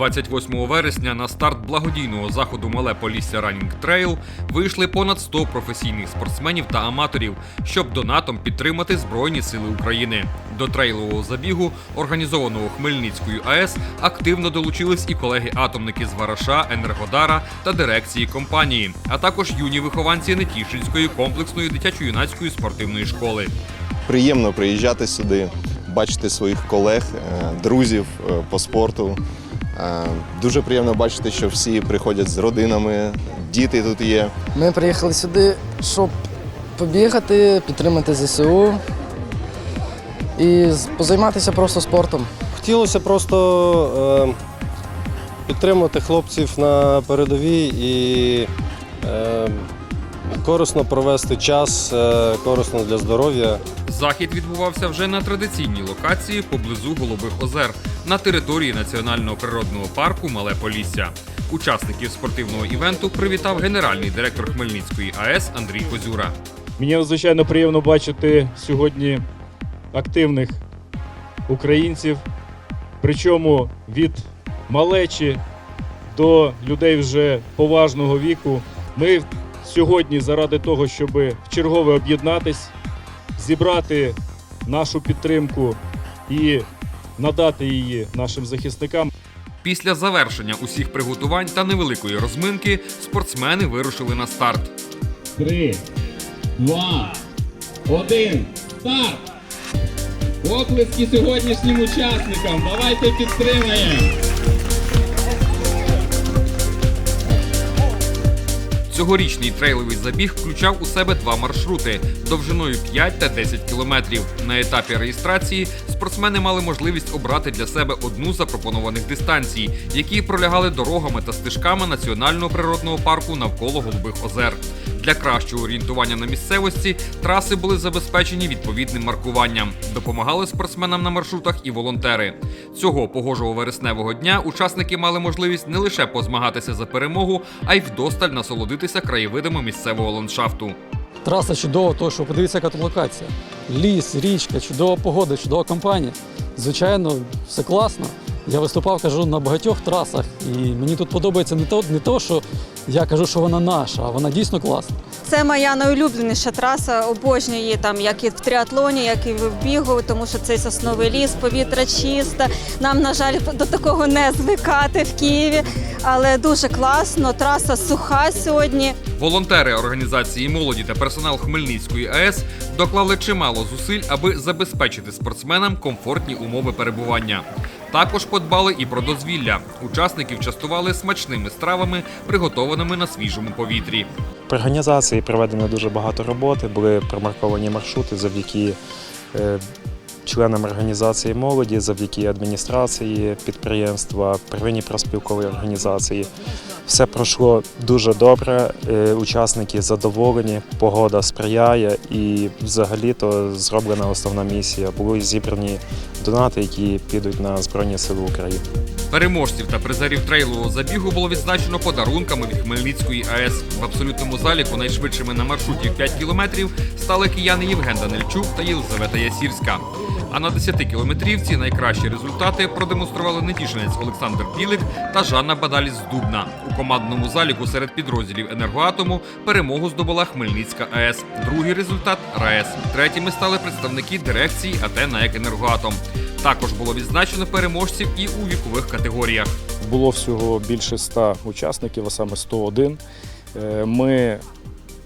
28 вересня на старт благодійного заходу Мале Полісся Ранінг Трейл вийшли понад 100 професійних спортсменів та аматорів, щоб донатом підтримати Збройні Сили України. До трейлового забігу, організованого Хмельницькою АЕС, активно долучились і колеги-атомники з Вараша, Енергодара та дирекції компанії, а також юні вихованці Нетішинської комплексної дитячо-юнацької спортивної школи. Приємно приїжджати сюди, бачити своїх колег, е, друзів е, по спорту. Е, Дуже приємно бачити, що всі приходять з родинами, діти тут є. Ми приїхали сюди, щоб побігати, підтримати ЗСУ і позайматися просто спортом. Хотілося просто е, підтримати хлопців на передовій і е, корисно провести час, е, корисно для здоров'я. Захід відбувався вже на традиційній локації поблизу Голубих озер на території національного природного парку Мале Полісся. Учасників спортивного івенту привітав генеральний директор Хмельницької АЕС Андрій Козюра. Мені надзвичайно приємно бачити сьогодні активних українців, причому від малечі до людей вже поважного віку. Ми сьогодні заради того, щоб в чергове об'єднатись, зібрати нашу підтримку і надати її нашим захисникам. Після завершення усіх приготувань та невеликої розминки спортсмени вирушили на старт. Три, два, один, старт! Оплески сьогоднішнім учасникам. Давайте підтримаємо. Цьогорічний трейловий забіг включав у себе два маршрути довжиною 5 та 10 кілометрів. На етапі реєстрації спортсмени мали можливість обрати для себе одну з запропонованих дистанцій, які пролягали дорогами та стежками національного природного парку навколо Голубих озер. Для кращого орієнтування на місцевості траси були забезпечені відповідним маркуванням. Допомагали спортсменам на маршрутах і волонтери. Цього погожого вересневого дня учасники мали можливість не лише позмагатися за перемогу, а й вдосталь насолодитися краєвидами місцевого ландшафту. Траса чудова, тому що подивіться, яка тут локація. Ліс, річка, чудова погода, чудова компанія. Звичайно, все класно. Я виступав, кажу, на багатьох трасах, і мені тут подобається не то, не то, що я кажу, що вона наша, а вона дійсно класна. Це моя найулюбленіша траса. Обожнюю її там як і в триатлоні, як і в бігу, тому що цей сосновий ліс, повітря чисте. Нам, на жаль, до такого не звикати в Києві, але дуже класно. Траса суха сьогодні. Волонтери організації молоді та персонал Хмельницької АЕС доклали чимало зусиль, аби забезпечити спортсменам комфортні умови перебування. Також подбали і про дозвілля. Учасників частували смачними стравами, приготованими на свіжому повітрі. При організації проведено дуже багато роботи, були промарковані маршрути завдяки е, членам організації молоді, завдяки адміністрації підприємства, первинній проспілковій організації. Все пройшло дуже добре, е, учасники задоволені, погода сприяє і взагалі-то зроблена основна місія. Були зібрані донати, які підуть на Збройні Сили України. Переможців та призерів трейлового забігу було відзначено подарунками від Хмельницької АЕС. В абсолютному заліку найшвидшими на маршруті в 5 кілометрів стали кияни Євген Данильчук та Єлизавета Ясірська. А на 10 кілометрівці найкращі результати продемонстрували нетішинець Олександр Білик та Жанна Бадаліс з Дубна. У командному заліку серед підрозділів енергоатому перемогу здобула Хмельницька АЕС. Другий результат РаЕС. Третіми стали представники дирекції АТ «НАЕК Енергоатом. Також було відзначено переможців і у вікових категоріях. Було всього більше 100 учасників, а саме 101. Е, Ми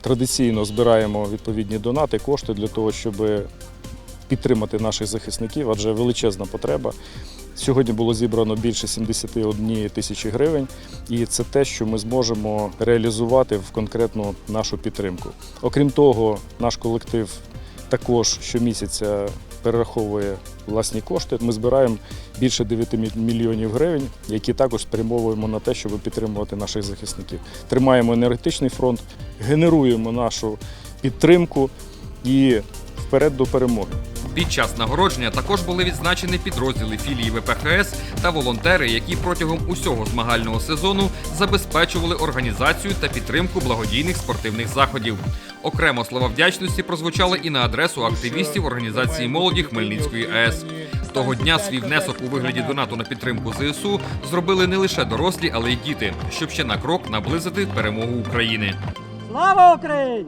традиційно збираємо відповідні донати, кошти для того, щоб підтримати наших захисників, адже величезна потреба. Сьогодні було зібрано більше 71 тисячі гривень, і це те, що ми зможемо реалізувати в конкретну нашу підтримку. Окрім того, наш колектив також щомісяця перераховує власні кошти. Ми збираємо більше 9 мільйонів гривень, які також спрямовуємо на те, щоб підтримувати наших захисників. Тримаємо енергетичний фронт, генеруємо нашу підтримку і вперед до перемоги. Під час нагородження також були відзначені підрозділи філії ВПХС та волонтери, які протягом усього змагального сезону забезпечували організацію та підтримку благодійних спортивних заходів. Окремо слова вдячності прозвучали і на адресу активістів організації молоді Хмельницької АЕС. Того дня свій внесок у вигляді донату на підтримку ЗСУ зробили не лише дорослі, але й діти, щоб ще на крок наблизити перемогу України. Слава Україні!